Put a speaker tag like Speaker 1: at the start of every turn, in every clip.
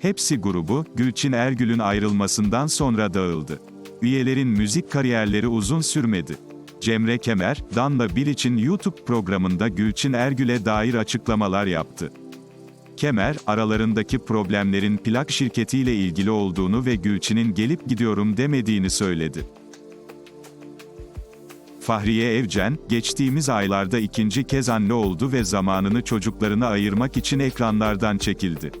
Speaker 1: Hepsi grubu, Gülçin Ergül'ün ayrılmasından sonra dağıldı. Üyelerin müzik kariyerleri uzun sürmedi. Cemre Kemer, Danla Bilic'in YouTube programında Gülçin Ergül'e dair açıklamalar yaptı. Kemer, aralarındaki problemlerin plak şirketiyle ilgili olduğunu ve Gülçin'in gelip gidiyorum demediğini söyledi. Fahriye Evcen, geçtiğimiz aylarda ikinci kez anne oldu ve zamanını çocuklarına ayırmak için ekranlardan çekildi.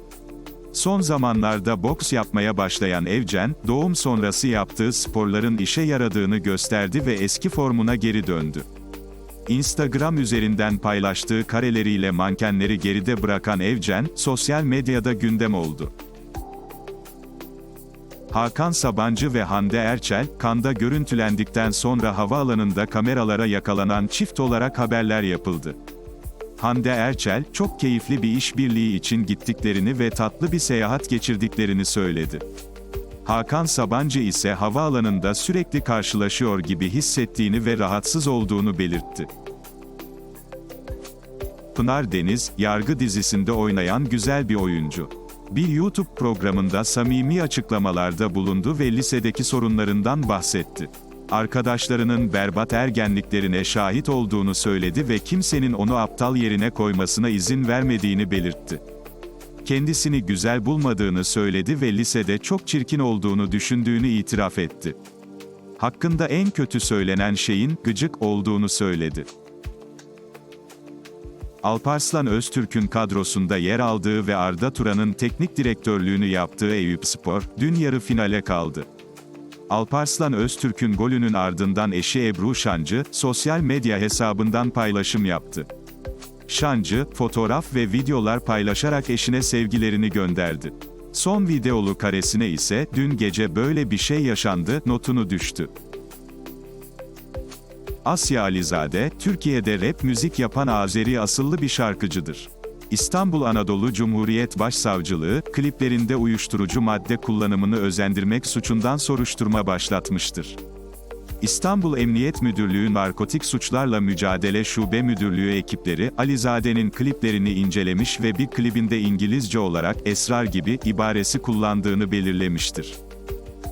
Speaker 1: Son zamanlarda boks yapmaya başlayan Evcen, doğum sonrası yaptığı sporların işe yaradığını gösterdi ve eski formuna geri döndü. Instagram üzerinden paylaştığı kareleriyle mankenleri geride bırakan Evcen, sosyal medyada gündem oldu. Hakan Sabancı ve Hande Erçel, Kanda görüntülendikten sonra havaalanında kameralara yakalanan çift olarak haberler yapıldı. Hande Erçel, çok keyifli bir işbirliği için gittiklerini ve tatlı bir seyahat geçirdiklerini söyledi. Hakan Sabancı ise havaalanında sürekli karşılaşıyor gibi hissettiğini ve rahatsız olduğunu belirtti. Pınar Deniz, Yargı dizisinde oynayan güzel bir oyuncu. Bir YouTube programında samimi açıklamalarda bulundu ve lisedeki sorunlarından bahsetti. Arkadaşlarının berbat ergenliklerine şahit olduğunu söyledi ve kimsenin onu aptal yerine koymasına izin vermediğini belirtti. Kendisini güzel bulmadığını söyledi ve lisede çok çirkin olduğunu düşündüğünü itiraf etti. Hakkında en kötü söylenen şeyin gıcık olduğunu söyledi. Alparslan Öztürk'ün kadrosunda yer aldığı ve Arda Turan'ın teknik direktörlüğünü yaptığı Eyüpspor, dün yarı finale kaldı. Alparslan Öztürk'ün golünün ardından eşi Ebru Şancı, sosyal medya hesabından paylaşım yaptı. Şancı, fotoğraf ve videolar paylaşarak eşine sevgilerini gönderdi. Son videolu karesine ise, dün gece böyle bir şey yaşandı, notunu düştü. Asya Alizade, Türkiye'de rap müzik yapan Azeri asıllı bir şarkıcıdır. İstanbul Anadolu Cumhuriyet Başsavcılığı, kliplerinde uyuşturucu madde kullanımını özendirmek suçundan soruşturma başlatmıştır. İstanbul Emniyet Müdürlüğü Narkotik Suçlarla Mücadele Şube Müdürlüğü ekipleri, Alizade'nin kliplerini incelemiş ve bir klibinde İngilizce olarak esrar gibi ibaresi kullandığını belirlemiştir.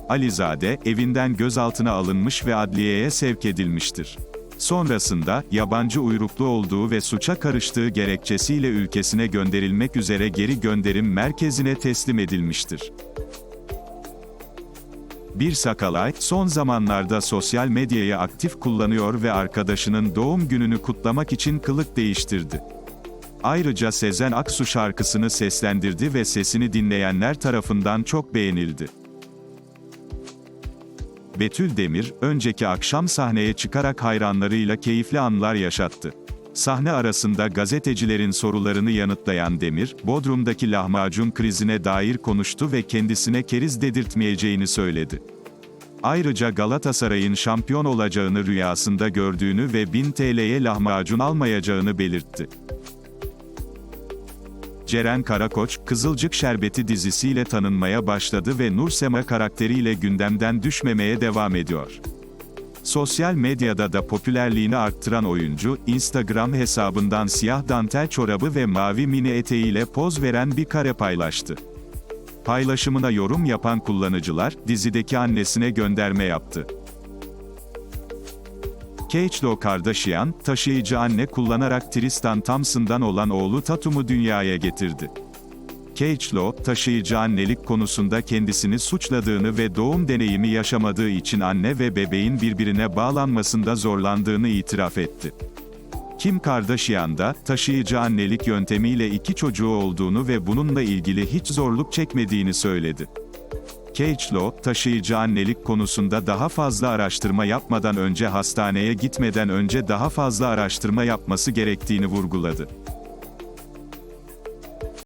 Speaker 1: Alizade, evinden gözaltına alınmış ve adliyeye sevk edilmiştir. Sonrasında, yabancı uyruklu olduğu ve suça karıştığı gerekçesiyle ülkesine gönderilmek üzere geri gönderim merkezine teslim edilmiştir. Bir Sakalay, son zamanlarda sosyal medyayı aktif kullanıyor ve arkadaşının doğum gününü kutlamak için kılık değiştirdi. Ayrıca Sezen Aksu şarkısını seslendirdi ve sesini dinleyenler tarafından çok beğenildi. Betül Demir, önceki akşam sahneye çıkarak hayranlarıyla keyifli anlar yaşattı. Sahne arasında gazetecilerin sorularını yanıtlayan Demir, Bodrum'daki lahmacun krizine dair konuştu ve kendisine keriz dedirtmeyeceğini söyledi. Ayrıca Galatasaray'ın şampiyon olacağını rüyasında gördüğünü ve 1000 TL'ye lahmacun almayacağını belirtti. Ceren Karakoç, Kızılcık Şerbeti dizisiyle tanınmaya başladı ve Nursema karakteriyle gündemden düşmemeye devam ediyor. Sosyal medyada da popülerliğini arttıran oyuncu, Instagram hesabından siyah dantel çorabı ve mavi mini eteğiyle poz veren bir kare paylaştı. Paylaşımına yorum yapan kullanıcılar, dizideki annesine gönderme yaptı. Keiçlo Kardashian, taşıyıcı anne kullanarak Tristan Thompson'dan olan oğlu Tatum'u dünyaya getirdi. Keiçlo, taşıyıcı annelik konusunda kendisini suçladığını ve doğum deneyimi yaşamadığı için anne ve bebeğin birbirine bağlanmasında zorlandığını itiraf etti. Kim Kardashian da, taşıyıcı annelik yöntemiyle iki çocuğu olduğunu ve bununla ilgili hiç zorluk çekmediğini söyledi. Keiçlo, taşıyıcı annelik konusunda daha fazla araştırma yapmadan önce hastaneye gitmeden önce daha fazla araştırma yapması gerektiğini vurguladı.